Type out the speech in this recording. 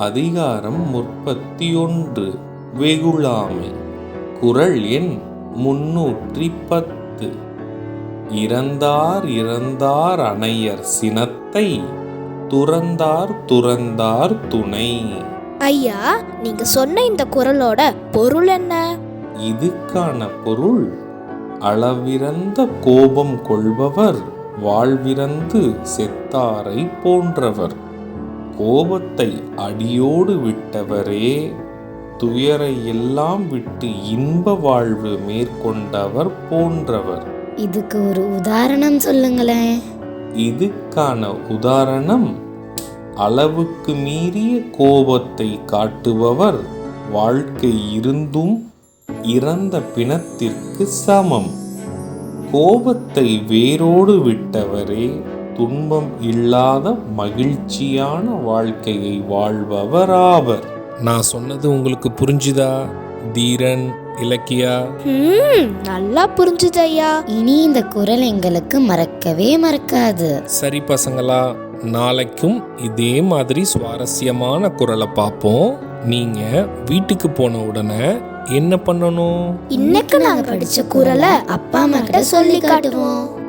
அதிகாரம் முப்பத்தி ஒன்று வெகுளாமை. குரல் எண் முன்னூற்றி பத்து இறந்தார் இறந்தார் அணையர் சினத்தை துறந்தார் துறந்தார் துணை. ஐயா நீங்க சொன்ன இந்த குரலோட பொருள் என்ன? இதுக்கான பொருள் அளவிறந்த கோபம் கொள்பவர் வாழ்விறந்து செத்தாரை போன்றவர். கோபத்தை அடியோடு விட்டவரே துயரை எல்லாம் விட்டு இன்ப வாழ்வு மேற்கொண்டவர் போன்றவர். இதுக்கு ஒரு உதாரணம் சொல்லுங்களேன். இதுக்கான உதாரணம் அளவுக்கு மீறிய கோபத்தை காட்டுபவர் வாழ்க்கை இருந்தும் இறந்த பிணத்திற்கு சமம். கோபத்தை வேரோடு விட்டவரே துன்பம் இல்லாத மகிழ்ச்சியான வாழ்க்கையை வாழ்பவர் ஆவர் நான் சொன்னது உங்களுக்கு புரிஞ்சுதா தீரன் இலக்கியா? நல்லா புரிஞ்சுது ஐயா இனி இந்த குரல் எங்களுக்கு மறக்கவே மறக்காது. சரி பசங்களா நாளைக்கும் இதே மாதிரி சுவாரஸ்யமான குரலை பார்ப்போம். நீங்க வீட்டுக்கு போன உடனே என்ன பண்ணணும்? இன்னைக்கு நாங்க படிச்ச குரலை அப்பா அம்மா கிட்ட சொல்லி காட்டுவோம்.